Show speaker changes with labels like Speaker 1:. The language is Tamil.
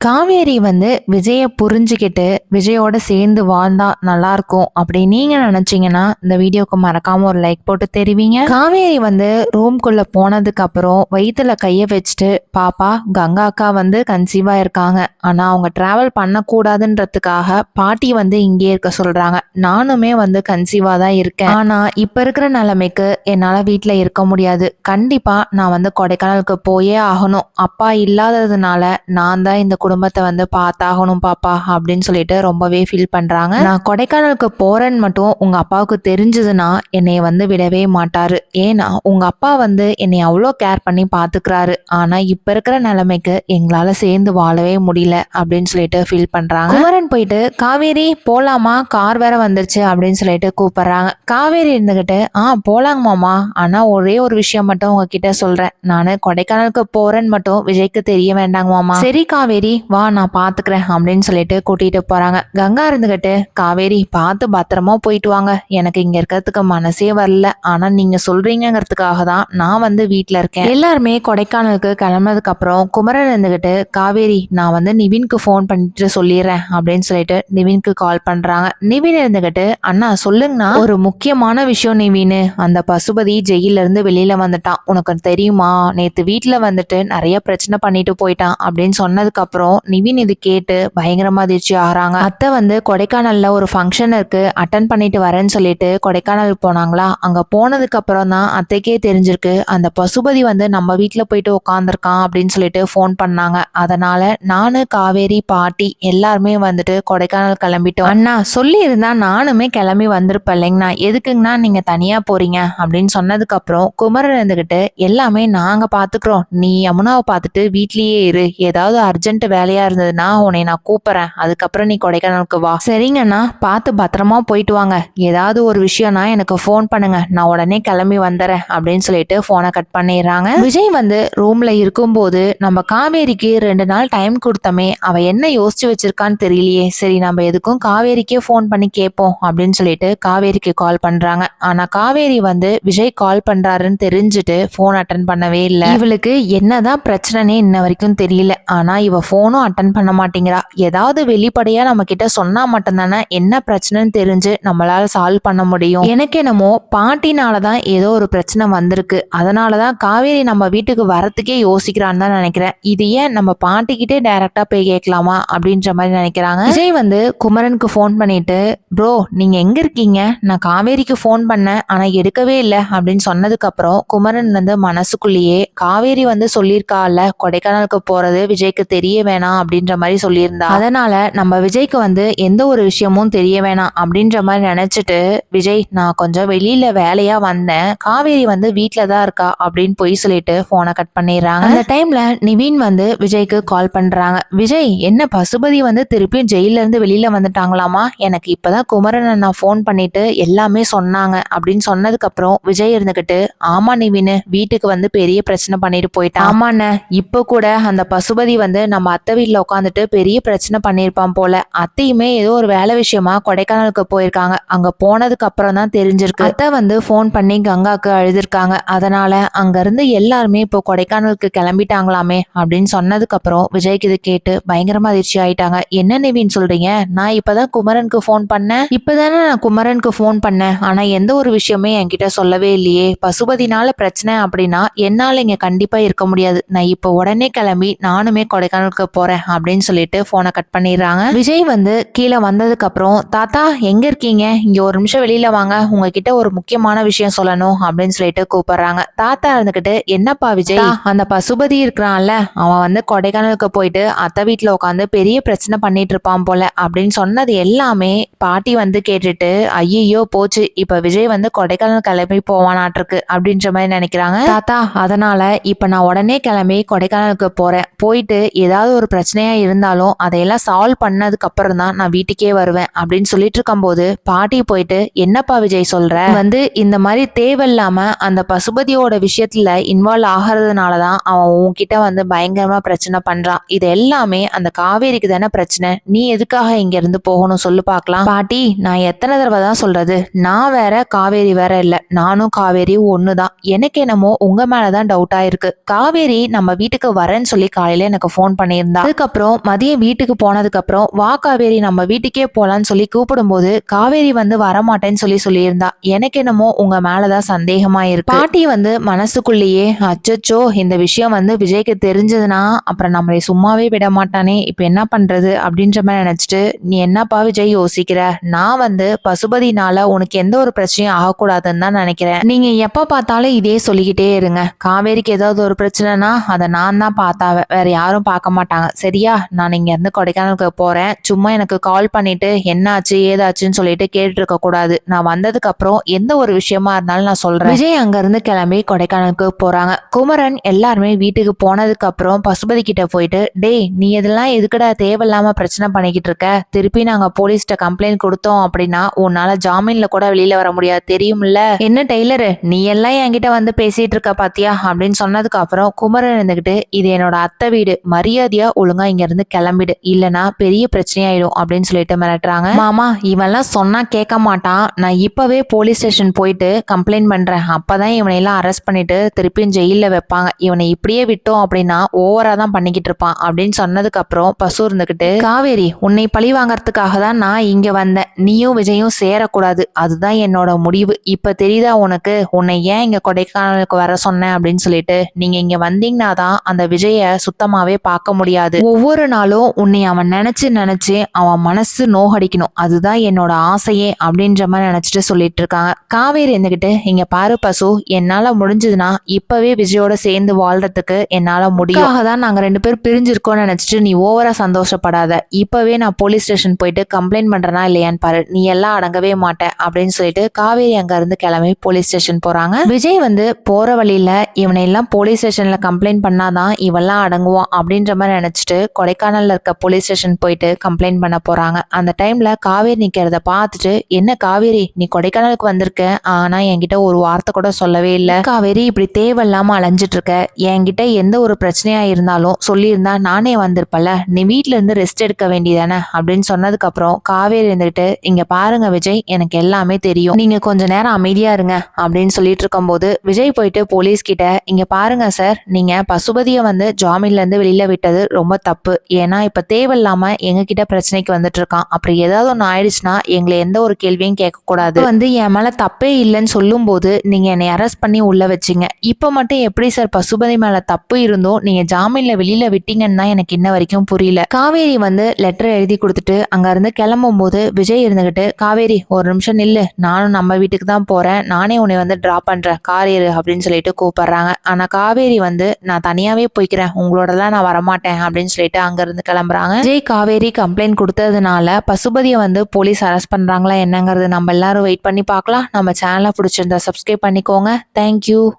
Speaker 1: காவேரி வந்து விஜயை புரிஞ்சுக்கிட்டு விஜயோட சேர்ந்து வாழ்ந்தா நல்லா இருக்கும் அப்படி நீங்க நினைச்சீங்கன்னா இந்த வீடியோக்கு மறக்காம ஒரு லைக் போட்டு தெரிவிங்க. காவேரி வந்து ரூம்குள்ள போனதுக்கு அப்புறம் வயிற்றுல கைய வச்சுட்டு பாப்பா கங்கா அக்கா வந்து கன்சீவா இருக்காங்க ஆனா அவங்க டிராவல் பண்ணக்கூடாதுன்றதுக்காக பாட்டி வந்து இங்கே இருக்க சொல்றாங்க. நானுமே வந்து கன்சீவா தான் இருக்கேன். ஆனா இப்ப இருக்கிற நிலைமைக்கு என்னால வீட்டுல இருக்க முடியாது. கண்டிப்பா நான் வந்து கொடைக்கானலுக்கு போயே ஆகணும். அப்பா இல்லாததுனால நான் தான் இந்த குடும்பத்தை வந்து பார்த்தாகணும் பாப்பா அப்படின்னு சொல்லிட்டு ரொம்பவே ஃபீல் பண்றாங்க. நான் கொடைக்கானலுக்கு போறேன்னு மட்டும் உங்க அப்பாவுக்கு தெரிஞ்சதுன்னா என்னை வந்து விடவே மாட்டாரு. ஏன்னா உங்க அப்பா வந்து என்னை அவ்வளோ கேர் பண்ணி பாத்துக்கிறாரு. ஆனா இப்ப இருக்கிற நிலைமைக்கு எங்களால சேர்ந்து வாழவே முடியல அப்படின்னு சொல்லிட்டு ஃபீல் பண்றாங்க. குமரன் போயிட்டு காவேரி போலாமா? கார் வேற வந்துருச்சு அப்படின்னு சொல்லிட்டு கூப்பிடுறாங்க. காவேரி இருந்துகிட்டு ஆ போலாங்க மாமா. ஆனா ஒரே ஒரு விஷயம் மட்டும் உங்ககிட்ட சொல்றேன். நானு கொடைக்கானலுக்கு போறேன்னு மட்டும் விஜய்க்கு தெரிய வேண்டாங்க மாமா. சரி காவேரி. வா நான் பார்த்துக்கிறேன் அப்படின்னு சொல்லிட்டு கூட்டிகிட்டு போகிறாங்க கங்கா இருந்துக்கிட்டு காவேரி பார்த்து பத்திரமா போயிட்டு வாங்க. எனக்கு இங்கே இருக்கிறதுக்கு மனசே வரல. ஆனால் நீங்கள் சொல்கிறீங்கிறதுக்காக தான் நான் வந்து வீட்டில் இருக்கேன். எல்லாருமே கொடைக்கானலுக்கு கிளம்புனதுக்கப்புறம் குமரன் இருந்துக்கிட்டு காவேரி நான் வந்து நிவின்க்கு ஃபோன் பண்ணிட்டு சொல்லிடுறேன் அப்படின்னு சொல்லிட்டு நிவின்க்கு கால் பண்ணுறாங்க நிவின் இருந்துக்கிட்டு அண்ணா சொல்லுங்கண்ணா. ஒரு முக்கியமான விஷயம் நிவின். அந்த பசுபதி ஜெயிலிருந்து இருந்து வந்துட்டான். உனக்கு தெரியுமா? நேற்று வீட்டில் வந்துட்டு நிறைய பிரச்சனை பண்ணிட்டு போயிட்டான். அப்படின்னு சொன்னதுக்கப்புறம் அப்புறம் நிவின் இது கேட்டு பயங்கரமா அதிர்ச்சி ஆகிறாங்க. அத்தை வந்து கொடைக்கானல்ல ஒரு ஃபங்க்ஷன் இருக்கு அட்டன் பண்ணிட்டு வரேன்னு சொல்லிட்டு கொடைக்கானல் போனாங்களா? அங்க போனதுக்கு அப்புறம் தான் அத்தைக்கே தெரிஞ்சிருக்கு அந்த பசுபதி வந்து நம்ம வீட்டில் போயிட்டு உட்காந்துருக்கான் அப்படின்னு சொல்லிட்டு ஃபோன் பண்ணாங்க. அதனால நானு காவேரி பாட்டி எல்லாருமே வந்துட்டு கொடைக்கானல் கிளம்பிட்டோம். அண்ணா சொல்லி இருந்தா நானுமே கிளம்பி வந்திருப்பேன் இல்லைங்கண்ணா. எதுக்குங்கண்ணா நீங்க தனியா போறீங்க? அப்படின்னு சொன்னதுக்கு அப்புறம் குமரன் இருந்துகிட்டு எல்லாமே நாங்க பாத்துக்கிறோம். நீ யமுனாவை பார்த்துட்டு வீட்லயே இரு. ஏதாவது அர்ஜென்ட் வேலையா இருந்ததுன்னா உன்னை நான் கூப்பிடுறேன். அதுக்கப்புறம் நீ கொடைக்கானலுக்கு வா. சரிங்கண்ணா. பார்த்து பத்திரமா போயிட்டு வாங்க. ஏதாவது ஒரு விஷயம்னா எனக்கு ஃபோன் பண்ணுங்க. நான் உடனே கிளம்பி வந்துடுறேன் அப்படின்னு சொல்லிட்டு ஃபோனை கட் பண்ணிடுறாங்க. விஜய் வந்து ரூம்ல இருக்கும்போது நம்ம காவேரிக்கு ரெண்டு நாள் டைம் கொடுத்தமே அவ என்ன யோசிச்சு வச்சிருக்கான்னு தெரியலையே. சரி நம்ம எதுக்கும் காவேரிக்கே ஃபோன் பண்ணி கேட்போம் அப்படின்னு சொல்லிட்டு காவேரிக்கு கால் பண்றாங்க. ஆனா காவேரி வந்து விஜய் கால் பண்றாருன்னு தெரிஞ்சுட்டு ஃபோன் அட்டன் பண்ணவே இல்லை. இவளுக்கு என்னதான் பிரச்சனைனே இன்ன வரைக்கும் தெரியல. ஆனா இவ ஃபோனும் அட்டன் பண்ண மாட்டேங்கிறா. ஏதாவது வெளிப்படையா நம்ம கிட்ட சொன்னா மட்டும்தானே என்ன பிரச்சனைன்னு தெரிஞ்சு நம்மளால சால்வ் பண்ண முடியும். எனக்கு என்னமோ பாட்டினால தான் ஏதோ ஒரு பிரச்சனை வந்திருக்கு. அதனால தான் காவேரி நம்ம வீட்டுக்கு வரத்துக்கே யோசிக்கிறான்னு தான் நினைக்கிறேன். இது ஏன் நம்ம பாட்டிக்கிட்டே டைரக்டா போய் கேட்கலாமா அப்படின்ற மாதிரி நினைக்கிறாங்க. விஜய் வந்து குமரனுக்கு ஃபோன் பண்ணிட்டு ப்ரோ நீங்க எங்க இருக்கீங்க? நான் காவேரிக்கு ஃபோன் பண்ணேன் ஆனா எடுக்கவே இல்லை. அப்படின்னு சொன்னதுக்கு அப்புறம் குமரன் வந்து மனசுக்குள்ளேயே காவேரி வந்து சொல்லியிருக்கால கொடைக்கானலுக்கு போறது விஜய்க்கு தெரிய வேணாம். அப்படின்ற மாதிரி சொல்லியிருந்தா. அதனால நம்ம விஜய்க்கு வந்து எந்த ஒரு விஷயமும் தெரிய வேணாம் அப்படின்ற மாதிரி நினைச்சிட்டு விஜய் நான் கொஞ்சம் வெளியில வேலையா வந்தேன். காவேரி வந்து வீட்டில தான் இருக்கா? அப்படின்னு பொய் சொல்லிட்டு போனை கட் பண்ணிடுறாங்க. அந்த டைம்ல நிவின் வந்து விஜய்க்கு கால் பண்றாங்க. விஜய் என்ன பசுபதி வந்து திருப்பியும் ஜெயில இருந்து வெளியில வந்துட்டாங்களாமா? எனக்கு இப்பதான் குமரனை நான் ஃபோன் பண்ணிட்டு எல்லாமே சொன்னாங்க. அப்படின்னு சொன்னதுக்கு அப்புறம் விஜய் இருந்துகிட்டு ஆமா நிவின் வீட்டுக்கு வந்து பெரிய பிரச்சனை பண்ணிட்டு போயிட்டான். ஆமாண்ண இப்ப கூட அந்த பசுபதி வந்து நம்ம அத்தை வீட்டில் உட்காந்துட்டு பெரிய பிரச்சனை பண்ணியிருப்பான் போல. அத்தையுமே ஏதோ ஒரு வேலை விஷயமா கொடைக்கானலுக்கு போயிருக்காங்க. அங்கே போனதுக்கு அப்புறம் தான் தெரிஞ்சிருக்கு. அத்தை வந்து ஃபோன் பண்ணி கங்காவுக்கு அழுதுருக்காங்க. அதனால அங்கேருந்து எல்லாருமே இப்போ கொடைக்கானலுக்கு கிளம்பிட்டாங்களாமே அப்படின்னு சொன்னதுக்கு அப்புறம் விஜய்க்கு இது கேட்டு பயங்கரமா அதிர்ச்சி ஆயிட்டாங்க. என்ன நிவின் சொல்றீங்க? நான் இப்பதான் குமரனுக்கு ஃபோன் பண்ணேன். இப்பதானே நான் குமரனுக்கு ஃபோன் பண்ணேன். ஆனா எந்த ஒரு விஷயமே என்கிட்ட சொல்லவே இல்லையே. பசுபதினால பிரச்சனை அப்படின்னா என்னால இங்க கண்டிப்பா இருக்க முடியாது. நான் இப்போ உடனே கிளம்பி நானுமே கொடைக்கானலுக்கு போறேன் அப்படின்னு சொல்லிட்டு போனை கட் பண்ணிடுறாங்க. விஜய் வந்து கீழே வந்ததுக்கு அப்புறம் தாத்தா எங்க இருக்கீங்க? இங்க ஒரு நிமிஷம் வெளியில வாங்க. உங்ககிட்ட ஒரு முக்கியமான விஷயம் சொல்லணும். அப்படின்னு சொல்லிட்டு கூப்பிடுறாங்க. தாத்தா இருந்துகிட்டு என்னப்பா விஜய்? அந்த பசுபதி இருக்கிறான்ல. அவன் வந்து கொடைக்கானலுக்கு போயிட்டு அத்தை வீட்டுல உட்காந்து பெரிய பிரச்சனை பண்ணிட்டு இருப்பான் போல. அப்படின்னு சொன்னது எல்லாமே பாட்டி வந்து கேட்டுட்டு ஐயோ போச்சு. இப்ப விஜய் வந்து கொடைக்கானல் கிளம்பி போவானாட்டிருக்கு. அப்படின்ற மாதிரி நினைக்கிறாங்க. தாத்தா அதனால இப்ப நான் உடனே கிளம்பி கொடைக்கானலுக்கு போறேன். போயிட்டு ஏதாவது ஒரு பிரச்சனையா இருந்தாலும் அதையெல்லாம் சால்வ் பண்ணதுக்கு அப்புறம் தான் நான் வீட்டுக்கே வருவேன் அப்படின்னு சொல்லிட்டு இருக்கும்போது பாட்டி போயிட்டு என்னப்பா விஜய் சொல்ற? வந்து இந்த மாதிரி தேவையில்லாம அந்த பசுபதியோட விஷயத்துல இன்வால்வ் ஆகிறதுனால தான் அவன் உன்கிட்ட வந்து பயங்கரமா பிரச்சனை பண்றான். இது எல்லாமே அந்த காவேரிக்கு தானே பிரச்சனை. நீ எதுக்காக இங்க இருந்து போகணும் சொல்லு பார்க்கலாம். பாட்டி நான் எத்தனை தடவை தான் சொல்றது? நான் வேற காவேரி வேற இல்ல. நானும் காவேரி ஒண்ணுதான். எனக்கு என்னமோ உங்க மேலதான் டவுட் ஆயிருக்கு காவேரி நம்ம வீட்டுக்கு வரேன்னு சொல்லி காலையில எனக்கு ஃபோன் பண்ணியிருந்தேன் இருந்தா அதுக்கப்புறம் மதியம் வீட்டுக்கு போனதுக்கு அப்புறம் வா காவேரி நம்ம வீட்டுக்கே போலான்னு சொல்லி கூப்பிடும்போது காவேரி வந்து வரமாட்டேன்னு சொல்லி சொல்லியிருந்தா. எனக்கு என்னமோ உங்க மேலதான் சந்தேகமா இருக்கு. பாட்டி வந்து மனசுக்குள்ளேயே அச்சச்சோ இந்த விஷயம் வந்து விஜய்க்கு தெரிஞ்சதுன்னா அப்புறம் நம்மளை சும்மாவே விட மாட்டானே. இப்ப என்ன பண்றது? அப்படின்ற மாதிரி நினைச்சிட்டு நீ என்னப்பா விஜய் யோசிக்கிற? நான் வந்து பசுபதினால உனக்கு எந்த ஒரு பிரச்சனையும் ஆகக்கூடாதுன்னு தான் நினைக்கிறேன். நீங்க எப்ப பார்த்தாலும் இதே சொல்லிக்கிட்டே இருங்க. காவேரிக்கு ஏதாவது ஒரு பிரச்சனைனா அதை நான் தான் பார்த்தா வேற யாரும் பார்க்க மாட்டாங்க. சரியா நான் இங்க இருந்து கொடைக்கானலுக்கு போறேன். சும்மா எனக்கு கால் பண்ணிட்டு என்னாச்சு ஏதாச்சுன்னு சொல்லிட்டு கேட்டுருக்க கூடாது. நான் வந்ததுக்கு அப்புறம் எந்த ஒரு விஷயமா இருந்தாலும் நான் சொல்றேன். விஜய் அங்க இருந்து கிளம்பி கொடைக்கானலுக்கு போறாங்க. குமரன் எல்லாருமே வீட்டுக்கு போனதுக்கு அப்புறம் பசுபதி கிட்ட போயிட்டு டேய் நீ இதெல்லாம் எதுக்கடா தேவையில்லாம பிரச்சனை பண்ணிக்கிட்டு இருக்க? திருப்பி நாங்க போலீஸ்கிட்ட கம்ப்ளைண்ட் கொடுத்தோம் அப்படின்னா உன்னால ஜாமீன்ல கூட வெளியில வர முடியாது. தெரியும்ல? என்ன டெய்லரு நீ எல்லாம் என்கிட்ட வந்து பேசிட்டு இருக்க பாத்தியா? அப்படின்னு சொன்னதுக்கு அப்புறம் குமரன் இருந்துகிட்டு இது என்னோட அத்தை வீடு. மரியாதையா ஒழுங்கா இங்க இருந்து கிளம்பிடு. இல்லனா பெரிய பிரச்சனையாயிடும் அப்படின்னு சொல்லிட்டு மிரட்டுறாங்க. மாமா இவெல்லாம் சொன்னா கேட்க மாட்டான். நான் இப்பவே போலீஸ் ஸ்டேஷன் போயிட்டு கம்ப்ளைண்ட் பண்றேன். அப்பதான் இவனை எல்லாம் அரெஸ்ட் பண்ணிட்டு திருப்பியும் ஜெயில வைப்பாங்க. இவனை இப்படியே விட்டோம் அப்படின்னா ஓவரா தான் பண்ணிக்கிட்டு இருப்பான் அப்படின்னு சொன்னதுக்கு அப்புறம் பசு இருந்துகிட்டு காவேரி உன்னை பழி வாங்கறதுக்காக தான் நான் இங்க வந்தேன். நீயும் விஜயும் சேரக்கூடாது. அதுதான் என்னோட முடிவு. இப்ப தெரியுதா உனக்கு? உன்னை ஏன் இங்க கொடைக்கானலுக்கு வர சொன்னேன்? அப்படின்னு சொல்லிட்டு நீங்க இங்க வந்தீங்கன்னா தான் அந்த விஜய சுத்தமாவே பார்க்க முடியாது. ஒவ்வொரு நாளும் உன்னை அவன் நினைச்சு நினைச்சு அவன் மனசு நோகடிக்கணும். அதுதான் என்னோட ஆசையே அப்படின்ற மாதிரி நினைச்சிட்டு சொல்லிட்டு இருக்காங்க. காவேரி இருந்துகிட்டு இங்க பாரு பசு என்னால முடிஞ்சதுன்னா இப்பவே விஜயோட சேர்ந்து வாழ்றதுக்கு என்னால முடியும். தான் நாங்க ரெண்டு பேரும் பிரிஞ்சிருக்கோம்னு நினைச்சிட்டு நீ ஓவரா சந்தோஷப்படாத. இப்பவே நான் போலீஸ் ஸ்டேஷன் போயிட்டு கம்ப்ளைண்ட் பண்றேனா இல்லையான்னு பாரு. நீ எல்லாம் அடங்கவே மாட்ட. அப்படின்னு சொல்லிட்டு காவேரி அங்க இருந்து கிளம்பி போலீஸ் ஸ்டேஷன் போறாங்க. விஜய் வந்து போற வழியில இவனை எல்லாம் போலீஸ் ஸ்டேஷன்ல கம்ப்ளைண்ட் பண்ணாதான் இவெல்லாம் அடங்குவான் அப்படின்ற மாதிரி நினச்சிட்டு கொடைக்கானலில் இருக்க போலீஸ் ஸ்டேஷன் போயிட்டு கம்ப்ளைண்ட் பண்ண போகிறாங்க அந்த டைமில் காவேரி நிற்கிறத பார்த்துட்டு என்ன காவேரி நீ கொடைக்கானலுக்கு வந்திருக்க? ஆனால் என்கிட்ட ஒரு வார்த்தை கூட சொல்லவே இல்லை. காவேரி இப்படி தேவையில்லாமல் அலைஞ்சிட்டு இருக்க. என்கிட்ட எந்த ஒரு பிரச்சனையாக இருந்தாலும் சொல்லியிருந்தா நானே வந்திருப்பல நீ வீட்ல இருந்து ரெஸ்ட் எடுக்க வேண்டியதானே? அப்படின்னு சொன்னதுக்கப்புறம் காவேரி இருந்துகிட்டு இங்கே பாருங்க விஜய் எனக்கு எல்லாமே தெரியும். நீங்கள் கொஞ்சம் நேரம் அமைதியாக இருங்க. அப்படின்னு சொல்லிட்டு இருக்கும்போது விஜய் போயிட்டு போலீஸ் கிட்ட இங்க பாருங்க சார் நீங்கள் பசுபதியை வந்து ஜாமீன்லேருந்து வெளியில் விட்டது ரொம்ப தப்பு. ஏன்னா இப்போ தேவையில்லாமல் எங்ககிட்ட பிரச்சனைக்கு வந்துட்டு இருக்கான் அப்படி ஏதாவது ஒன்று ஆயிடுச்சுன்னா எங்களை எந்த ஒரு கேள்வியும் கேட்கக்கூடாது. வந்து என் மேலே தப்பே இல்லைன்னு சொல்லும் போது என்னை அரெஸ்ட் பண்ணி உள்ள வச்சிங்க. இப்போ மட்டும் எப்படி சார் பசுபதி மேலே தப்பு இருந்தோ நீங்கள் ஜாமீனில் வெளியில் விட்டீங்கன்னு தான் எனக்கு இன்ன வரைக்கும் புரியல. காவேரி வந்து லெட்டர் எழுதி கொடுத்துட்டு அங்கேருந்து கிளம்பும் போது விஜய் இருந்துக்கிட்டு காவேரி ஒரு நிமிஷம் நில்லு. நானும் நம்ம வீட்டுக்கு தான் போகிறேன் நானே உன்னை வந்து ட்ராப் பண்ணுறேன் கார் ஏறு அப்படின்னு சொல்லிட்டு கூப்பிடுறாங்க. ஆனால் காவேரி வந்து நான் தனியாகவே போய்க்கிறேன். உங்களோடலாம் நான் வரமாட்டேன். அப்படின்னு சொல்லிட்டு அங்கிருந்து கிளம்புறாங்க. ஜெய் காவேரி கம்ப்ளைண்ட் கொடுத்ததுனால பசுபதியை வந்து போலீஸ் அரெஸ்ட் பண்றாங்களா என்னங்கிறது நம்ம எல்லாரும் வெயிட் பண்ணி பார்க்கலாம். நம்ம சேனலை பிடிச்சிருந்தா சப்ஸ்கிரைப் பண்ணிக்கோங்க. தேங்க்யூ